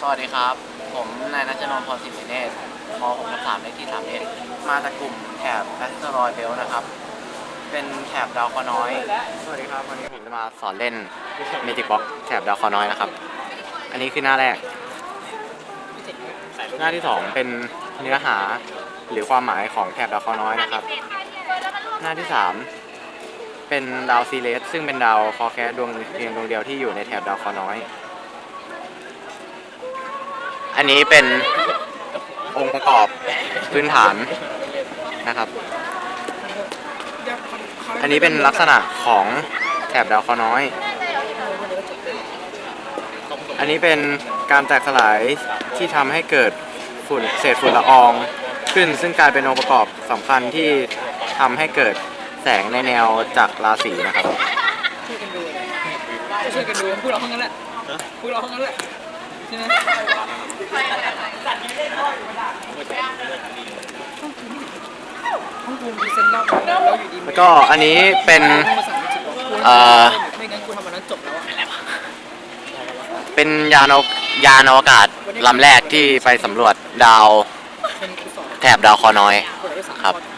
สวัสดีครับ ผมนายนัชนนท์พรศิริเนตรม6ทับ3เลขที่3เอมาจากกลุ่มแถบแอสเตรอยเบลนะครับ เป็นแถบดาวเคราะห์น้อย สวัสดีครับ วันนี้ผมจะมาสอนเล่นเมจิกบ็อกแถบดาวเคราะห์น้อยนะครับ อันนี้คือหน้าแรก หน้าที่สองเป็นเนื้อหาหรือความหมายของแถบดาวเคราะห์น้อยนะครับ หน้าที่สามเป็นดาวซีเลสซึ่งเป็นดาวเคราะห์แคสดวงเพียงดวงเดียวที่อยู่ในแถบดาวเคราะห์น้อย อันนี้เป็นองค์ประกอบพื้นฐานนะครับ อันนี้เป็นลักษณะของแถบดาวเคราะห์น้อย อันนี้เป็นการแตกสลายที่ทำให้เกิดฝุ่นเศษฝุ่นละอองขึ้น ซึ่งกลายเป็นองค์ประกอบสำคัญที่ทำให้เกิดแสงในแนวจากราศีนะครับ ช่วยกันดูช่วยกันดูพวกเราทั้งนั้นแหละพวกเราทั้งนั้นแหละ ใช่ไหมห้องภูมิพรีเซนต์รอบนี้แล้วอยู่ดีแล้วก็อันนี้เป็นเอ่อ ไม่งั้นกูทำวันนั้นจบแล้วอะเป็นยานอยานอวกาศลำแรกที่ไปสำรวจดาวเป็นกูสอนแถบดาวเคราะห์น้อยคนละสามครับ ข้อ